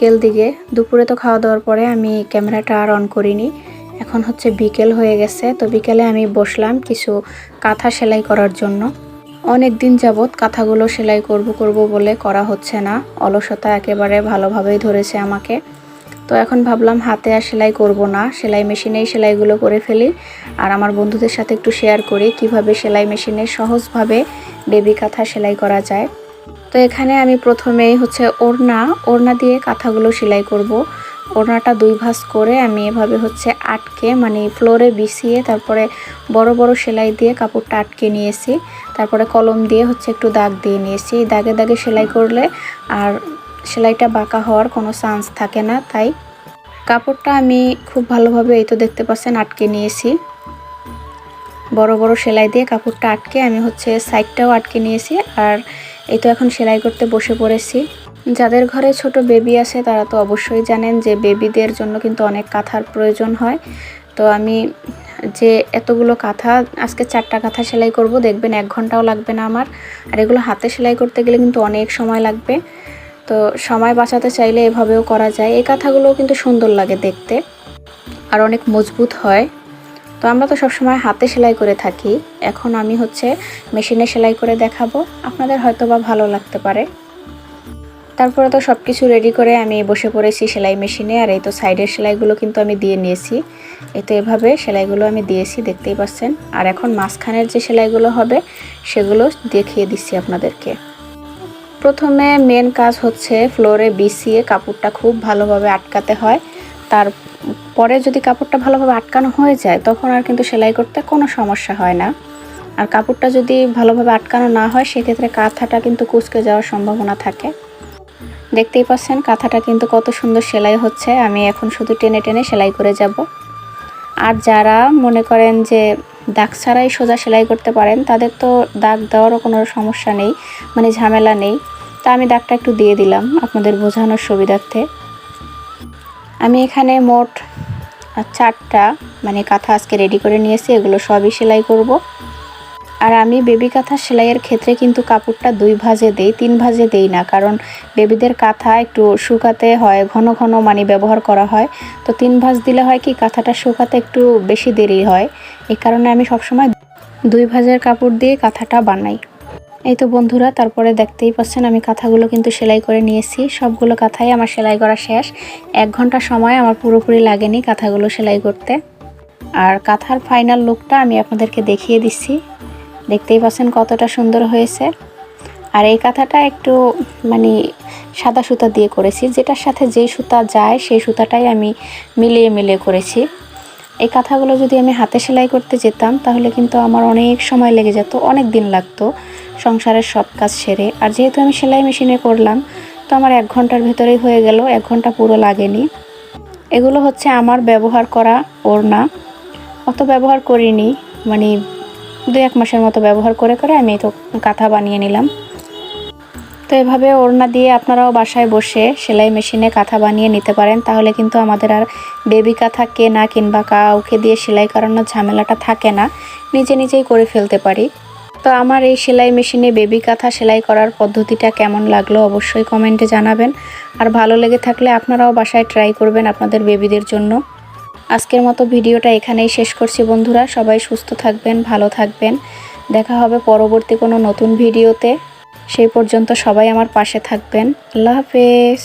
বিকেল দিকে। দুপুরে তো খাওয়া দাওয়ার পরে আমি ক্যামেরাটা আর অন করিনি। এখন হচ্ছে বিকেল হয়ে গেছে, তো বিকেলে আমি বসলাম কিছু কাঁথা সেলাই করার জন্য। অনেক দিন যাবৎ কাঁথাগুলো সেলাই করব করব বলে করা হচ্ছে না। অলসতা একেবারে ভালোভাবেই ধরেছে আমাকে। তো এখন ভাবলাম হাতে আর সেলাই করব না। সেলাই মেশিনেই সেলাইগুলো করে ফেলি। আর আমার বন্ধুদের সাথে একটু শেয়ার করি কীভাবে সেলাই মেশিনে সহজভাবে বেবি কাঁথা সেলাই করা যায়। তো এখানে আমি প্রথমেই হচ্ছে ওড়না ওড়না দিয়ে কাঁথাগুলো সেলাই করব। ওড়নাটা দুই ভাঁজ করে আমি এভাবে হচ্ছে আটকে মানে ফ্লোরে বিছিয়ে তারপরে বড় বড় সেলাই দিয়ে কাপড়টা আটকে নিয়েছি। তারপরে কলম দিয়ে হচ্ছে একটু দাগ দিয়ে নিয়েছি। দাগে দাগে সেলাই করলে আর সেলাইটা বাঁকা হওয়ার কোনো চান্স থাকে না, তাই কাপড়টা আমি খুব ভালোভাবে এই তো দেখতে পাচ্ছেন আটকে নিয়েছি। বড় বড় সেলাই দিয়ে কাপড়টা আটকে আমি হচ্ছে সাইডটাও আটকে নিয়েছি আর এই তো এখন সেলাই করতে বসে পড়েছি। যাদের ঘরে ছোট বেবি আছে, তারা তো অবশ্যই জানেন যে বেবিদের জন্য কিন্তু অনেক কাঁথার প্রয়োজন হয়। তো আমি যে এতগুলো কাঁথা, আজকে চারটা কাঁথা সেলাই করব, দেখবেন এক ঘন্টাও লাগবে না আমার। আর এগুলো হাতে সেলাই করতে গেলে কিন্তু অনেক সময় লাগবে। তো সময় বাঁচাতে চাইলে এভাবেও করা যায়। এই কাঁথাগুলোও কিন্তু সুন্দর লাগে দেখতে। আর অনেক মজবুত হয়। তো আমরা তো সবসময় হাতে সেলাই করে থাকি। এখন আমি হচ্ছে মেশিনে সেলাই করে দেখাবো। আপনাদের হয়তো বা ভালো লাগতে পারে। তারপরে তো সব কিছু রেডি করে আমি বসে পড়েছি সেলাই মেশিনে। আর এই তো সাইডের সেলাইগুলো কিন্তু আমি দিয়ে নিয়েছি। এই তো এভাবে সেলাইগুলো আমি দিয়েছি, দেখতেই পাচ্ছেন। আর এখন মাঝখানের যে সেলাইগুলো হবে, সেগুলো দেখিয়ে দিচ্ছি আপনাদেরকে। প্রথমে মেন কাজ হচ্ছে ফ্লোরে বিছিয়ে কাপড়টা খুব ভালোভাবে আটকাতে হয়। তার পরে যদি কাপড়টা ভালোভাবে আটকানো হয়ে যায়, তখন আর কিন্তু সেলাই করতে কোনো সমস্যা হয় না। আর কাপড়টা যদি ভালোভাবে আটকানো না হয়, সেক্ষেত্রে কাঁথাটা কিন্তু কুচকে যাওয়ার সম্ভাবনা থাকে। দেখতেই পাচ্ছেন, কাঁথাটা কিন্তু কত সুন্দর সেলাই হচ্ছে। আমি এখন শুধু টেনে টেনে সেলাই করে যাব। আর যারা মনে করেন যে দাগ ছাড়াই সোজা সেলাই করতে পারেন, তাদের তো দাগ দেওয়ারও কোনো সমস্যা নেই মানে ঝামেলা নেই। তা আমি দাগটা একটু দিয়ে দিলাম আপনাদের বোঝানোর সুবিধার্থে। আমি এখানে মোট চারটা মানে কাঁথা আজকে রেডি করে নিয়েছি, এগুলো সবই সেলাই করব। আর আমি বেবি কাঁথা সেলাইয়ের ক্ষেত্রে কিন্তু কাপড়টা দুই ভাজে দেই, তিন ভাজে দেই না, কারণ বেবিদের কাঁথা একটু শুকাতে হয়, ঘন ঘন মানে ব্যবহার করা হয়। তো তিন ভাজ দিলে হয় কি, কাঁথাটা শুকাতে একটু বেশি দেরি হয়। এই কারণে আমি সবসময় দুই ভাজের কাপড় দিয়ে কাঁথাটা বানাই। এই তো বন্ধুরা, তারপরে দেখতেই পাচ্ছেন আমি কাঁথাগুলো কিন্তু সেলাই করে নিয়েছি। সবগুলো কাঁথাই আমার সেলাই করা শেষ। এক ঘণ্টা সময় আমার পুরোপুরি লাগেনি কাঁথাগুলো সেলাই করতে। আর কাঁথার ফাইনাল লুকটা আমি আপনাদেরকে দেখিয়ে দিচ্ছি। দেখতেই পাচ্ছেন কতটা সুন্দর হয়েছে। আর এই কাঁথাটা একটু মানে সাদা সুতা দিয়ে করেছি। যেটার সাথে যেই সুতা যায়, সেই সুতাটাই আমি মিলিয়ে মিলিয়ে করেছি। এই কাঁথাগুলো যদি আমি হাতে সেলাই করতে যেতাম, তাহলে কিন্তু আমার অনেক সময় লেগে যেত, অনেক দিন লাগতো সংসারের সব কাজ সেরে। আর যেহেতু আমি সেলাই মেশিনে করলাম, তো আমার এক ঘণ্টার ভেতরেই হয়ে গেল, এক ঘণ্টা পুরো লাগেনি। এগুলো হচ্ছে আমার ব্যবহার করা ওড়না। অত ব্যবহার করিনি মানে দু এক মাসের মতো ব্যবহার করে করে আমি তো কাঁথা বানিয়ে নিলাম। তো এভাবে ওড়না দিয়ে আপনারাও বাসায় বসে সেলাই মেশিনে কাঁথা বানিয়ে নিতে পারেন, তাহলে কিন্তু আমাদের আর বেবি কাঁথা কেনা কিংবা কাউকে দিয়ে সেলাই করানোর ঝামেলাটা থাকে না, নিজে নিজেই করে ফেলতে পারি। তো আমার এই সেলাই মেশিনে বেবি কাঁথা সেলাই করার পদ্ধতিটা কেমন লাগল অবশ্যই কমেন্টে জানাবেন, আর ভালো লেগে থাকলে আপনারাও বাসায় ট্রাই করবেন আপনাদের বেবিদের জন্য। আজকের মতো ভিডিওটা এখানেই শেষ করছি বন্ধুরা, সবাই সুস্থ থাকবেন, ভালো থাকবেন, দেখা হবে পরবর্তী কোনো নতুন ভিডিওতে। সেই পর্যন্ত সবাই আমার পাশে থাকবেন। আল্লাহ হাফেজ।